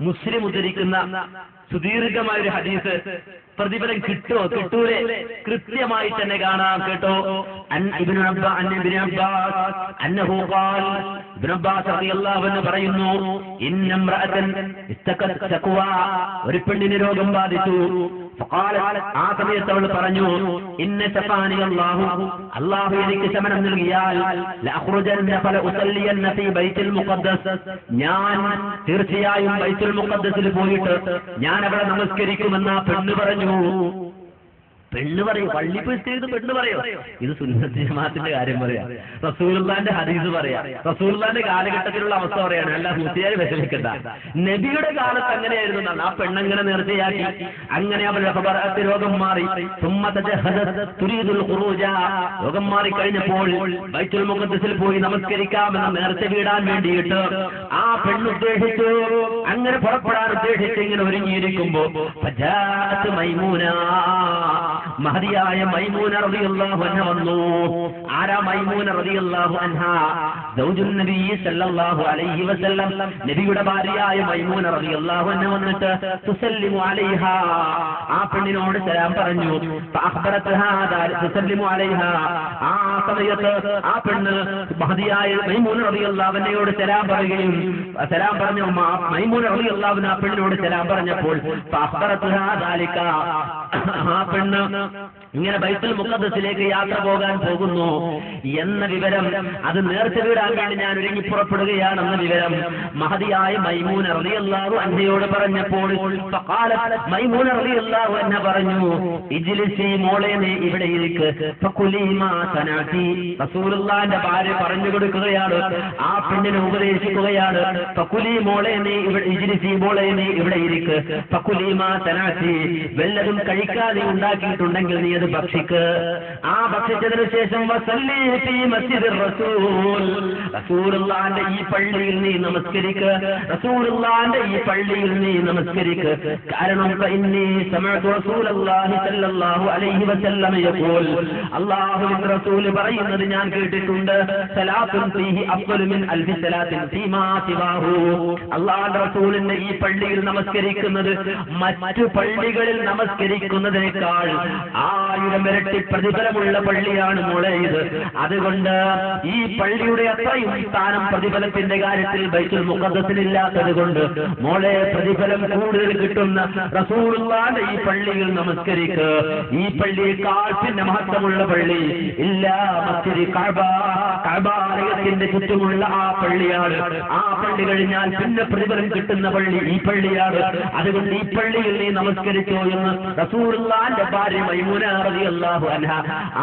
മുസ്ലിം ഉദ്ധരിക്കുന്ന സുദീർഘമായ ഒരു ഹദീസ് പ്രതിഫലം കിട്ടോ കിട്ടൂലെ? കൃത്യമായി തന്നെ കാണാം കേട്ടോ. പറയുന്നു ഒരു പെണ്ണിന് രോഗം ബാധിച്ചു. ആ സമയത്ത് അവൾ പറഞ്ഞു ഇന്ന ചപ്പാനി അള്ളാഹു അള്ളാഹു എനിക്ക് ശമനം നൽകിയാൽ ഞാൻ തീർച്ചയായും ബൈത്തുൽ മുഖദ്ദസിൽ പോയിട്ട് ഞാൻ അവിടെ നമസ്കരിക്കുമെന്ന് പെണ്ണ് പറഞ്ഞു. പെണ്ണ് പറയൂ പള്ളി പോയി ചെയ്ത് പെണ്ണ് പറയോ? ഇത് സുന്നത്തി ജമാഅത്തിന്റെ കാര്യം പറയാ. റസൂൽദാന്റെ ഹദീസ് പറയാ. റസൂൽദാന്റെ കാലഘട്ടത്തിലുള്ള അവസ്ഥ പറയാണ്. അല്ല മുസ്ലിയാർ വിഷമിക്കണ്ട. നബിയുടെ കാലത്ത് അങ്ങനെയായിരുന്നു എന്നാണ്. ആ പെണ്ണങ്ങനെ നേർച്ചയാക്കി അങ്ങനെ അവരുടെ രോഗം മാറി. രോഗം മാറി കഴിഞ്ഞപ്പോൾ ബൈറ്റുൽ മുഖത്തിൽ പോയി നമസ്കരിക്കാമെന്ന് നേർച്ച വീടാൻ വേണ്ടിയിട്ട് ആ പെണ്ണ് ഉദ്ദേശിച്ചു. അങ്ങനെ പുറപ്പെടാൻ ഉദ്ദേശിച്ച് ഇങ്ങനെ ഒരുങ്ങിയിരിക്കുമ്പോ മൈമൂന. മഹതിയായ മൈമൂന റളിയല്ലാഹു അൻഹ വന്നു. ആരാ മൈമൂന റളിയല്ലാഹു അൻഹ? അലൈഹി വസല്ലം നബിയുടെ ഭാര്യയായ മൈമൂന റളിയല്ലാഹു അൻഹ വന്നിട്ട് തുസല്ലിമു അലൈഹ. ആ പെണ്ണിനോട് സലാം പറഞ്ഞു തുസല്ലിമു അലൈഹ. ആ സമയത്ത് ആ പെണ്ണ് മഹതിയായ മൈമൂന റളിയല്ലാഹു അൻഹയോട് സലാം പറയുകയും സലാം പറഞ്ഞു മൈമൂന റളിയല്ലാഹു ആ പെണ്ണിനോട് സലാം പറഞ്ഞപ്പോൾ ആ പെണ്ണ് ഇങ്ങനെ ബൈത്തുൽ മുഖദ്ദസിലേക്ക് യാത്ര പോകാൻ പോകുന്നു. എന്ന വിവരം അത് നേർച്ച വീടാൻ വേണ്ടി ഞാൻ ഒരുങ്ങി പുറപ്പെടുകയാണെന്ന വിവരം മഹതിയായ മൈമൂൻ റളിയല്ലാഹു അൻഹയോട് പറഞ്ഞപ്പോൾ മൈമൂൻ മൈമൂന എന്നെ പറഞ്ഞു ഇജിലിസി മോളെ നീ ഇവിടെ ഇരിക്ക്. റസൂലുള്ളാഹിന്റെ ഭാര്യ പറഞ്ഞു കൊടുക്കുകയാണ് ആ പെണ്ണിനെ ഉപദേശിക്കുകയാണ് പക്കുലി മോളെ നീ ഇവിടെ ഇജ്ലിസി മോളെ നീ ഇവിടെ ഇരിക്ക്. ഫകുലി മാ സനഅതി വല്ലതും കഴിക്കാതെ ഉണ്ടാക്കിയിട്ടുണ്ടെങ്കിൽ നീ അത് ഭക്ഷിക്ക്. ആ ഭക്ഷിച്ചതിന് ശേഷം റസൂലുള്ളാഹിന്റെ ഈ പള്ളിയിൽ നീ നമസ്കരിക്ക്. റസൂലുള്ളാന്റെ ഈ പള്ളിയിൽ നീ നമസ്കരിക്ക്. കാരണം റസൂൽ പറയുന്നത് ഞാൻ കേട്ടിട്ടുണ്ട്. അള്ളാഹുന്റെ റസൂലിന്റെ ഈ പള്ളിയിൽ നമസ്കരിക്കുന്നത് മറ്റു പള്ളികളിൽ നമസ്കരിക്കുന്നതിനേക്കാൾ ആയിരം ഇരട്ടി പ്രതിഫലമുള്ള പള്ളിയാണ് മോളെ ഇത്. അതുകൊണ്ട് ഈ പള്ളിയുടെ അത്രയും സ്ഥാനം പ്രതിഫലത്തിന്റെ കാര്യത്തിൽ ബൈത്തുൽ മുഖത്തിലില്ലാത്തത് കൊണ്ട് മോളെ പ്രതിഫലം കൂടുതൽ കിട്ടുന്ന റസൂറുള്ളാന്റെ ഈ പള്ളിയിൽ നമസ്കരിക്ക്. ഈ പള്ളിയേക്കാൾ പിന്നെ മഹത്വമുള്ള പള്ളി ഇല്ല മസ്ജിദ് കഅബ കഅബാലയത്തിന്റെ ചുറ്റുമുള്ള ആ പള്ളിയാണ്. ആ പള്ളി കഴിഞ്ഞാൽ പിന്നെ പ്രതിഫലം കിട്ടുന്ന പള്ളി ഈ പള്ളിയാണ്. അതുകൊണ്ട് ഈ പള്ളിയിൽ നീ നമസ്കരിച്ചോ എന്ന് റസൂലുള്ളാന്റെ ഭാര്യ മൈമൂന റളിയല്ലാഹു അൻഹ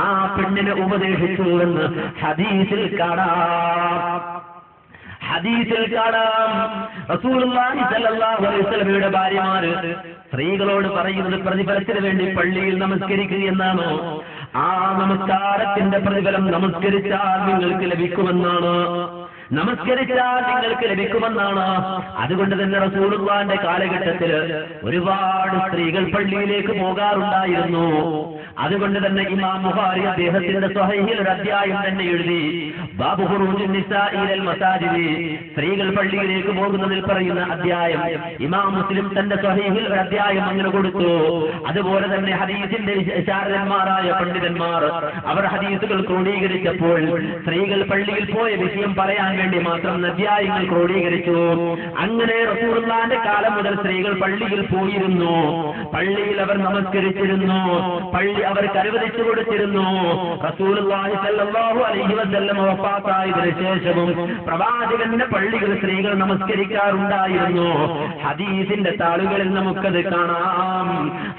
ആ പെണ്ണിനെ ഉപദേശിച്ചു എന്ന് ഹദീസിൽ കാണാം. ഹദീസിൽ കാണാം. റസൂലുള്ളാഹി സല്ലല്ലാഹു അലൈഹി വസല്ലമയുടെ ഭാര്യമാര് സ്ത്രീകളോട് പറയുന്നത് പ്രതിഫലത്തിന് വേണ്ടി പള്ളിയിൽ നമസ്കരിക്കുക എന്നാണോ? ആ നമസ്കാരത്തിന്റെ പ്രതിഫലം നമസ്കരിച്ചാൽ നിങ്ങൾക്ക് ലഭിക്കുമെന്നാണ്. നമസ്കരിച്ചാൽ നിങ്ങൾക്ക് ലഭിക്കുമെന്നാണ്. അതുകൊണ്ട് തന്നെ റസൂലുള്ളാന്റെ കാലഘട്ടത്തിൽ ഒരുപാട് സ്ത്രീകൾ പള്ളിയിലേക്ക് പോകാറുണ്ടായിരുന്നു. അതുകൊണ്ട് തന്നെ ഇമാം ബുഹാരി അദ്ദേഹത്തിന്റെ സ്വഹീഹിൽ ഒരു അധ്യായം തന്നെ എഴുതി ബാബു മസാജിദ് സ്ത്രീകൾ പള്ളിയിലേക്ക് പോകുന്നതിൽ പറയുന്ന അധ്യായം. ഇമാം മുസ്ലിം തന്റെ സ്വഹീഹിൽ ഒരു അധ്യായം അങ്ങനെ കൊടുത്തു. അതുപോലെ തന്നെ ഹദീസിന്റെ വിശാരദന്മാരായ പണ്ഡിതന്മാർ അവർ ഹദീസുകൾ ക്രോഡീകരിച്ചപ്പോൾ സ്ത്രീകൾ പള്ളിയിൽ പോയ വിഷയം പറയാൻ വേണ്ടി മാത്രം അധ്യായങ്ങൾ ക്രോഡീകരിച്ചു. അങ്ങനെ റസൂലുള്ളാന്റെ കാലം മുതൽ സ്ത്രീകൾ പള്ളിയിൽ പോയിരുന്നു. പള്ളിയിൽ അവർ നമസ്കരിച്ചിരുന്നു. പള്ളി അവർക്ക് അനുവദിച്ചു കൊടുത്തിരുന്നു വഫാത്തായതിനു ശേഷവും പ്രവാചകന്റെ പള്ളികൾ സ്ത്രീകൾ നമസ്കരിക്കാറുണ്ടായിരുന്നു. ഹദീസിന്റെ താളുകളിൽ നമുക്കത് കാണാം.